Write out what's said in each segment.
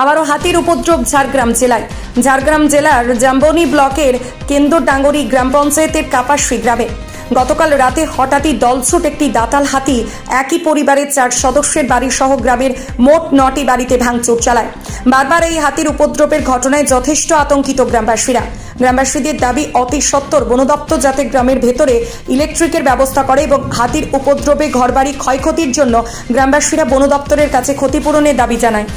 আবারও হাতির উপদ্রব ঝাড়গ্রাম জেলায়। ঝাড়গ্রাম জেলার জাম্বনি ব্লকের কেন্দ্রডাঙ্গরি গ্রাম পঞ্চায়েতের কাপাসি গ্রামে গতকাল রাতে হঠাৎই দলছুট একটি দাতাল হাতি একই পরিবারের চার সদস্যের বাড়ি সহ গ্রামের মোট নটি বাড়িতে ভাঙচুর চালায়। বারবার এই হাতির উপদ্রবের ঘটনায় যথেষ্ট আতঙ্কিত গ্রামবাসীরা। গ্রামবাসীদের দাবি, অতি সত্বর বন দপ্তর যাতে গ্রামের ভেতরে ইলেকট্রিকের ব্যবস্থা করে এবং হাতির উপদ্রবে ঘরবাড়ি ক্ষয়ক্ষতির জন্য গ্রামবাসীরা বন দপ্তরের কাছে ক্ষতিপূরণের দাবি জানায়।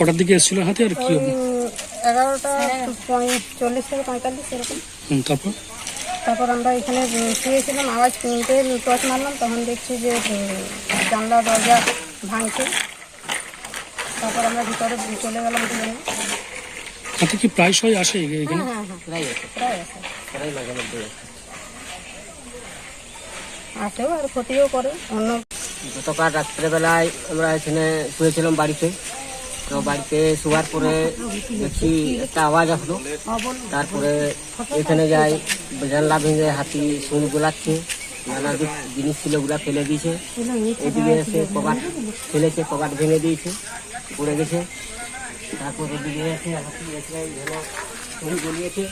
কটার দিকে এসেছিল হাতে আর কি হবে? এগারোটা চল্লিশ থেকে পঁয়তাল্লিশ এরকম। তারপর? তারপর আমরা এখানে শুয়েছিলাম আওয়াজ শুনতে টর্চ মারলাম তখন দেখছি যে জানলা দরজা ভাঙছে। তারপর আমরা ভিতরে চলে গেলাম দুজনে। হাতে কি প্রায়শই আসে এখানে? হ্যাঁ হ্যাঁ প্রায় আছে প্রায় আসেও আর ক্ষতিও করে অন্য গতকাল রাত্রেবেলায় আমরা এখানে শুয়েছিলাম বাড়িতে। তো বাড়িতে শোয়ার পরে দেখছি একটা আওয়াজ আসলো। তারপরে এখানে যাই জানলা ভেঙে হাতি শুন গোলাচ্ছে নানা জিনিস ছিল ওগুলা ফেলে দিয়েছে। এদিকে এসে কবাট ফেলেছে কবাট ভেঙে দিয়েছে পড়ে গেছে। তারপর এদিকে এসে হাতি এসে শুন গলিয়েছে।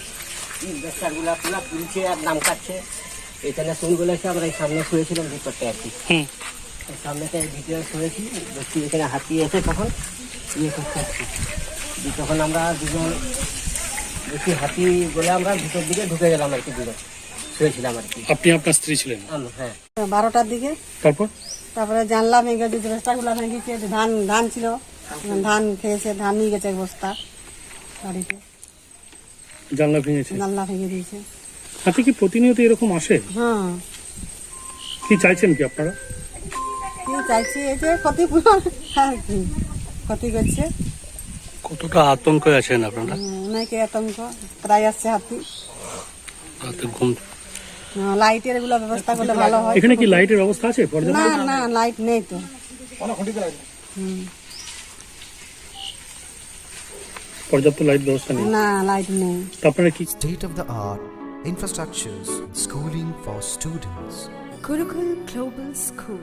পুলছে আর নাম কাটছে। এখানে শুন গলেছে আমরা এই সামনে শুয়েছিলাম ভিতরটা আর কি। সামনেতে ভিতরে শুয়েছি দেখছি এখানে হাতি এসে তখন ইয়ে করতে আসছি। তখন আমরা দুজন দেখি হাতি বলে আমরা ভিতর দিকে ঢুকে গেলাম আর কি দুজন শুয়েছিলাম আর কি। আপনি আপনার স্ত্রী ছিলেন? হ্যাঁ। বারোটার দিকে। তারপর? তারপরে জানলা ভেঙে দিয়েছে বস্তাগুলো ভেঙেছে ধান ধান ছিল। ধান খেয়েছে ধান নিয়ে গেছে এক বস্তা বাড়িতে। জানলা ভেঙেছে? জানলা ভেঙে দিয়েছে। হাতে কি প্রতিনিয়ত এরকম আসে? হ্যাঁ। কি চাইছেন কি আপনারা? কি চাইছি এই যে ক্ষতিপূরণ আর কি। ক্ষতি করছে। কতটা আতঙ্কে আছেন আপনারা? অনেকে আতঙ্ক প্রায় আসছে হাতি। রাতে ঘুম। লাইটের এগুলো ব্যবস্থা করলে ভালো হয়। এখানে কি লাইটের ব্যবস্থা আছে না না লাইট নেই তো। পর্যাপ্ত লাইট ব্যবস্থা নেই? না লাইট নেই। আপনারা কি state of the art infrastructures, schooling for students. Gurukul Global School.